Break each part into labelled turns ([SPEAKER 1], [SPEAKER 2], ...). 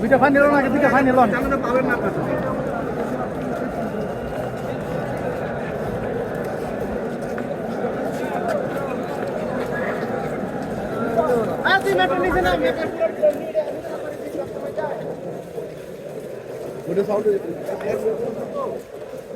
[SPEAKER 1] দুইটা ফাইন নিল নাকি দুইটা ফাইন নিল।
[SPEAKER 2] পাবেন না ওটা সাউন্ড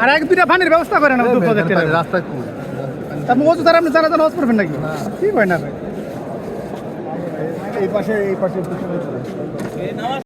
[SPEAKER 1] আর এক দুইটা পানির ব্যবস্থা করেন না
[SPEAKER 2] রাস্তায়
[SPEAKER 1] তারপর ও তো। তারা আপনি জানা হজ করবেন নাকি? কি কয় না ভাই?
[SPEAKER 2] এই পাশে এই পাশে